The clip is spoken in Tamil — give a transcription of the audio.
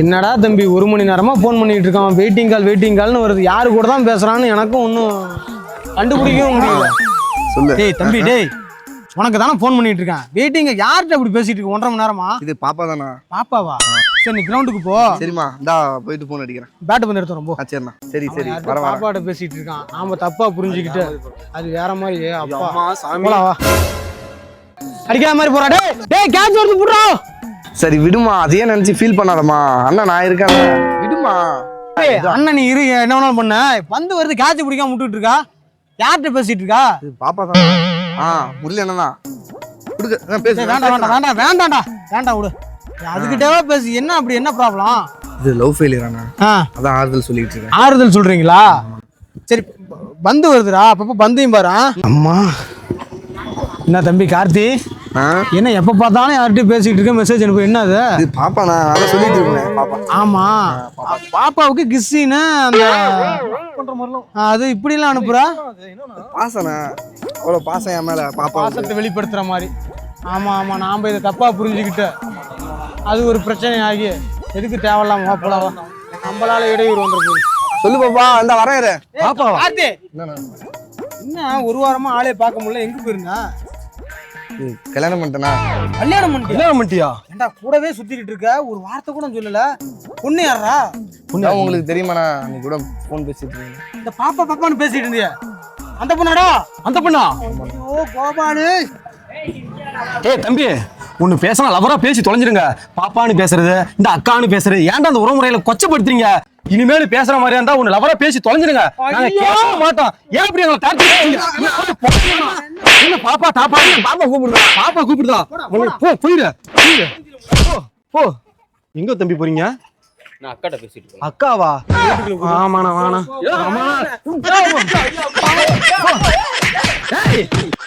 என்னடா தம்பி ஒரு மணி நேரமா ஃபோன் பண்ணிட்டு இருக்கான். வெயிட்டிங் கால் வெயிட்டிங் கால்னு வருது. யாரு கூட தான் பேசுறான்னு எனக்கும் ஒன்றும் கண்டுபிடிக்கவும் முடியல. சொல்லு. டேய் தம்பி டேய் உனக்கு தானே ஃபோன் பண்ணிட்டு இருக்கேன். வெயிட்டிங் யார்கிட்ட அப்படி பேசிட்டு இருக்க? ஒன்றரை மணி நேரமா? இது பாப்பா தானா? பாப்பாவா? சரி நீ கிரவுண்டுக்கு போ. சரிம்மா இந்தா போயிட்டு ஃபோன் அடிக்கிறேன். பேட் வந்து எடுத்து ரொம்ப சரிண்ணா சரி சரி. வர பாப்பாட்ட பேசிட்டு இருக்கான். நாம தப்பா புரிஞ்சுக்கிட்டு அது வேற மாதிரி ஏ அப்பா அம்மா சாமி. அடிக்காத மாதிரி போறா. டேய் டேய் கேட்ச் வருது புடுறா. சரி விடுமா. அதையே நினைச்சு ஃபீல் பண்ணாதம்மா. அண்ணா நான் இருக்கேன் விடுமா. அண்ணன் நீ இரு. என்ன வேணாலும் பண்ண. பந்து வருது கேட்ச் பிடிக்காம விட்டுட்டு இருக்கா? யார்கிட்ட பேசிட்டு இருக்கா? இது பாப்பா தானா. ஆ முரளி அண்ணா தான் வேண்டாம் வேண்டாம் வேண்டாம் வேண்டாம்டா. வேண்டாம் விடு. அதுக்கிட்டவே பேசு. என்ன அப்படி என்ன ப்ராப்ளம் இது லவ் ஃபெயிலியர் அண்ணா. ஆ. அதான் ஆறுதல் சொல்லிட்டு இருக்கேன். ஆறுதல் சொல்றீங்களா? சரி பந்து வருதுடா. அப்பப்போ பந்தையும் பாரு? அம்மா. என்ன தம்பி கார்த்தி? என்ன எப்போ பார்த்தாலும் யார்கிட்டயும் பேசிட்டு இருக்க மெசேஜ் அனுப்பு. என்ன அது? இது பாப்பாண்ணா நான் தான் சொல்லிட்டு இருக்கேன். பாப்பா. ஆமா. பாப்பாவுக்கு கிஸ்ஸின்னு அந்த அது இப்படிலாம் அனுப்புறா? பாசண்ணா அவ்வளோ பாசம் என் மேல பாப்பா பாசத்தை வெளிப்படுத்துற மாதிரி. ஆமா ஆமா. நாம இதை தப்பா புரிஞ்சுக்கிட்டு அது ஒரு பிரச்சனை ஆகி எதுக்கு தேவையில்லாம மாப்பிளாவா நம்மளால இடையூறு வந்துருக்கு. சொல்லு பாப்பா. பாப்பாவா? கார்த்தி என்னண்ணா? என்ன ஒரு வாரமா ஆளே பார்க்க முடியல. எங்க போயிருந்தா? இது கல்யாணம் பண்ணிட்டேனா? கல்யாணம் பண்ணிட்டியா? என்ன பண்ணிட்டியா? ஏண்டா கூடவே சுத்திக்கிட்டு இருக்க? ஒரு வார்த்தை கூட சொல்லல. பொண்ணு யாரா அதான் உங்களுக்கு தெரியுமாண்ணா நீ கூட ஃபோன் பேசிட்டு இருக்கீங்க இந்த பாப்பா பாப்பான்னு பேசிட்டு இருந்தியா. அந்த பொண்ணாடா? அந்த பொண்ணா? ஐயோ கோபாலு. ஏய் தம்பி ஒண்ணு பேசினா லவரா பேசி தொலைஞ்சிருங்க. பாப்பான்னு பேசுறது இந்த அக்கான்னு பேசுறது ஏன்டா அந்த உறவுமுறையில கொச்சப்படுத்துறீங்க? இனிமேல் பேசுற மாதிரியா இருந்தா ஒண்ணு லவரா பேசி தொலைஞ்சிருங்க. நாங்க! கேட்க மாட்டோம். ஏன் இப்படி எங்களை பாப்பா தாப்பா. பாப்பா கூப்பிடுதா பாப்பா கூப்பிடுதா போ போயிடு போயிடு போ போ. எங்க தம்பி போறீங்க? நான் அக்காட்ட பேசிட்டு அக்காவா? ஆமாண்ணா வாணா ஆமாண்ணா.